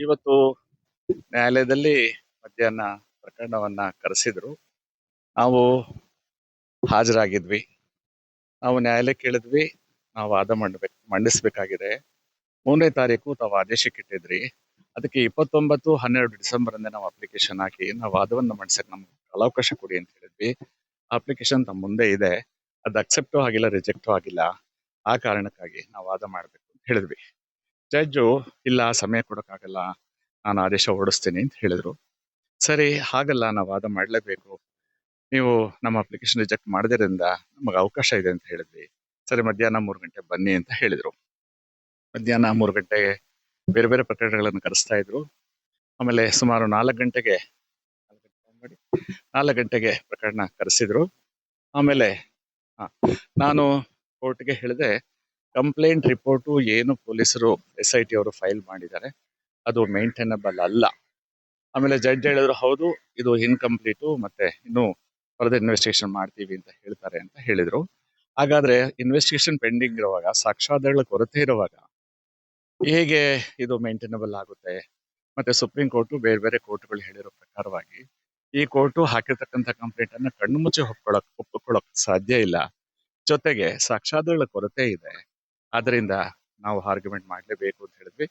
ಇವತ್ತು ನ್ಯಾಯಾಲಯದಲ್ಲಿ ಮಧ್ಯಾಹ್ನ ಪ್ರಕರಣವನ್ನ ಕರೆಸಿದ್ರು. ನಾವು ಹಾಜರಾಗಿದ್ವಿ. ನಾವು ನ್ಯಾಯಾಲಯ ಕೇಳಿದ್ವಿ ನಾವು ವಾದ ಮಾಡಬೇಕು, ಮಂಡಿಸಬೇಕಾಗಿದೆ. ಮೂರನೇ ತಾರೀಕು ತಾವು ಆದೇಶಕ್ಕೆ ಇಟ್ಟಿದ್ರಿ. ಅದಕ್ಕೆ ಇಪ್ಪತ್ತೊಂಬತ್ತು, ಹನ್ನೆರಡು ಡಿಸೆಂಬರ್ ಅಂದ್ರೆ ನಾವು ಅಪ್ಲಿಕೇಶನ್ ಹಾಕಿ ನಾವು ವಾದವನ್ನು ಮಂಡಿಸಕ್ಕೆ ನಮ್ಗೆ ಕಾಲಾವಕಾಶ ಕೊಡಿ ಅಂತ ಹೇಳಿದ್ವಿ. ಅಪ್ಲಿಕೇಶನ್ ತಮ್ಮ ಮುಂದೆ ಇದೆ. ಅದು ಅಕ್ಸೆಪ್ಟು ಆಗಿಲ್ಲ, ರಿಜೆಕ್ಟು ಆಗಿಲ್ಲ. ಆ ಕಾರಣಕ್ಕಾಗಿ ನಾವು ವಾದ ಮಾಡಬೇಕು ಅಂತ ಹೇಳಿದ್ವಿ. ಜಡ್ಜು ಇಲ್ಲ ಸಮಯ ಕೊಡೋಕ್ಕಾಗಲ್ಲ ನಾನು ಆದೇಶ ಹೊರಡಿಸ್ತೀನಿ ಅಂತ ಹೇಳಿದರು. ಸರಿ ಹಾಗಲ್ಲ ನಾವು ವಾದ ಮಾಡಲೇಬೇಕು. ನೀವು ನಮ್ಮ ಅಪ್ಲಿಕೇಶನ್ ರಿಜೆಕ್ಟ್ ಮಾಡಿದ್ರಿಂದ ನಮಗೆ ಅವಕಾಶ ಇದೆ ಅಂತ ಹೇಳಿದ್ವಿ. ಸರಿ ಮಧ್ಯಾಹ್ನ ಮೂರು ಗಂಟೆ ಬನ್ನಿ ಅಂತ ಹೇಳಿದರು. ಮಧ್ಯಾಹ್ನ ಮೂರು ಗಂಟೆಗೆ ಬೇರೆ ಬೇರೆ ಪ್ರಕರಣಗಳನ್ನು ಕರೆಸ್ತಾ ಇದ್ರು. ಆಮೇಲೆ ಸುಮಾರು ನಾಲ್ಕು ಗಂಟೆಗೆ ನಾಲ್ಕು ಗಂಟೆಗೆ ಪ್ರಕರಣ ಕರೆಸಿದ್ರು. ಆಮೇಲೆ ಹಾ, ನಾನು ಕೋರ್ಟ್ಗೆ ಹೇಳಿದೆ ಕಂಪ್ಲೇಂಟ್ ರಿಪೋರ್ಟು ಏನು ಪೊಲೀಸರು ಎಸ್ ಐ ಟಿ ಅವರು ಫೈಲ್ ಮಾಡಿದ್ದಾರೆ, ಅದು ಮೇಂಟೈನಬಲ್ ಅಲ್ಲ. ಆಮೇಲೆ ಜಡ್ಜ್ ಹೇಳಿದ್ರು, ಹೌದು, ಇದು ಇನ್ಕಂಪ್ಲೀಟು ಮತ್ತೆ ಇನ್ನು ಫರ್ದರ್ ಇನ್ವೆಸ್ಟಿಗೇಷನ್ ಮಾಡ್ತೀವಿ ಅಂತ ಹೇಳ್ತಾರೆ ಅಂತ ಹೇಳಿದ್ರು. ಹಾಗಾದ್ರೆ ಇನ್ವೆಸ್ಟಿಗೇಷನ್ ಪೆಂಡಿಂಗ್ ಇರುವಾಗ, ಸಾಕ್ಷ್ಯಾಧಾರಗಳ ಕೊರತೆ ಇರುವಾಗ ಹೇಗೆ ಇದು ಮೇಂಟೈನಬಲ್ ಆಗುತ್ತೆ? ಮತ್ತೆ ಸುಪ್ರೀಂ ಕೋರ್ಟು ಬೇರೆ ಬೇರೆ ಕೋರ್ಟ್ಗಳು ಹೇಳಿರೋ ಪ್ರಕಾರವಾಗಿ ಈ ಕೋರ್ಟು ಹಾಕಿರ್ತಕ್ಕಂಥ ಕಂಪ್ಲೇಂಟ್ ಅನ್ನ ಕಣ್ಣು ಮುಚ್ಚಿ ಒಪ್ಕೊಳಕ್, ಒಪ್ಪಿಕೊಳ್ಳಕ್ ಸಾಧ್ಯ ಇಲ್ಲ. ಜೊತೆಗೆ ಸಾಕ್ಷ್ಯಾಧಾರಗಳ ಕೊರತೆ ಇದೆ. ಆದ್ರಿಂದ ನಾವು ಆರ್ಗ್ಯುಮೆಂಟ್ ಮಾಡಲೇಬೇಕು ಅಂತ ಹೇಳಿದ್ವಿ.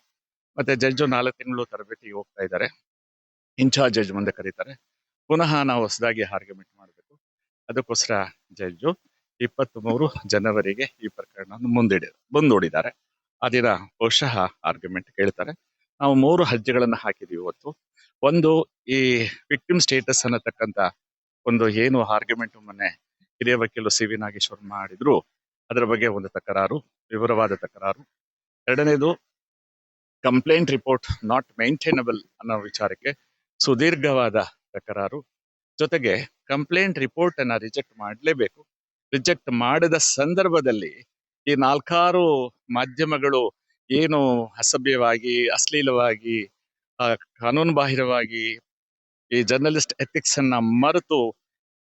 ಮತ್ತೆ ಜಡ್ಜು ನಾಲ್ಕು ತಿಂಗಳು ತರಬೇತಿಗೆ ಹೋಗ್ತಾ ಇದ್ದಾರೆ. ಇನ್ಚಾರ್ಜ್ ಜಡ್ಜ್ ಮುಂದೆ ಕರೀತಾರೆ. ಪುನಃ ನಾವು ಹೊಸದಾಗಿ ಆರ್ಗ್ಯುಮೆಂಟ್ ಮಾಡಬೇಕು. ಅದಕ್ಕೋಸ್ಕರ ಜಡ್ಜು ಇಪ್ಪತ್ತ್ ಮೂರು ಜನವರಿಗೆ ಈ ಪ್ರಕರಣವನ್ನು ಮುಂದಿಡಿ, ಮುಂದೂಡಿದ್ದಾರೆ. ಆ ದಿನ ಬಹುಶಃ ಆರ್ಗ್ಯುಮೆಂಟ್ ಕೇಳ್ತಾರೆ. ನಾವು ಮೂರು ಅರ್ಜಿಗಳನ್ನು ಹಾಕಿದೀವಿ ಇವತ್ತು. ಒಂದು ಈ ವಿಕ್ಟಿಮ್ ಸ್ಟೇಟಸ್ ಅನ್ನತಕ್ಕಂತ ಒಂದು ಏನು ಆರ್ಗ್ಯುಮೆಂಟ್ ಮೊನ್ನೆ ಹಿರಿಯ ವಕೀಲರು ಸಿ ವಿ ನಾಗೇಶ್ವರ್ ಮಾಡಿದ್ರು ಅದರ ಬಗ್ಗೆ ಒಂದು ತಕರಾರು ವಿವರವಾದ ತಕರಾರು. ಎರಡನೇದು ಕಂಪ್ಲೇಂಟ್ ರಿಪೋರ್ಟ್ ನಾಟ್ ಮೇಂಟೈನಬಲ್ ಅನ್ನೋ ವಿಚಾರಕ್ಕೆ ಸುದೀರ್ಘವಾದ ತಕರಾರು. ಜೊತೆಗೆ ಕಂಪ್ಲೇಂಟ್ ರಿಪೋರ್ಟ್ ಅನ್ನ ರಿಜೆಕ್ಟ್ ಮಾಡಲೇಬೇಕು. ರಿಜೆಕ್ಟ್ ಮಾಡದ ಸಂದರ್ಭದಲ್ಲಿ ಈ ನಾಲ್ಕಾರು ಮಾಧ್ಯಮಗಳು ಏನು ಅಸಭ್ಯವಾಗಿ ಅಶ್ಲೀಲವಾಗಿ ಆ, ಕಾನೂನು ಬಾಹಿರವಾಗಿ ಈ ಜರ್ನಲಿಸ್ಟ್ ಎಥಿಕ್ಸ್ ಅನ್ನ ಮರೆತು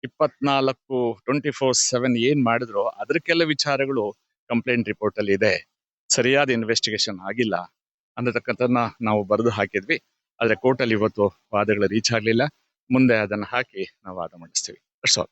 ಇಪ್ಪತ್ನಾಲ್ಕು ಟ್ವೆಂಟಿ ಫೋರ್ ಸೆವೆನ್ ಏನ್ ಮಾಡಿದ್ರು ಅದಕ್ಕೆಲ್ಲ ವಿಚಾರಗಳು ಕಂಪ್ಲೇಂಟ್ ರಿಪೋರ್ಟ್ ಅಲ್ಲಿ ಇದೆ. ಸರಿಯಾದ ಇನ್ವೆಸ್ಟಿಗೇಷನ್ ಆಗಿಲ್ಲ. ಅನ್ನತಕ್ಕಂಥದ್ದನ್ನ ನಾವು ಬರೆದು ಹಾಕಿದ್ವಿ. ಆದ್ರೆ ಕೋರ್ಟ್ ಅಲ್ಲಿ ಇವತ್ತು ವಾದಗಳು ರೀಚ್ ಆಗ್ಲಿಲ್ಲ. ಮುಂದೆ ಅದನ್ನ ಹಾಕಿ ನಾವು ವಾದ ಮಂಡಿಸ್ತೀವಿ. ಅಷ್ಟೇ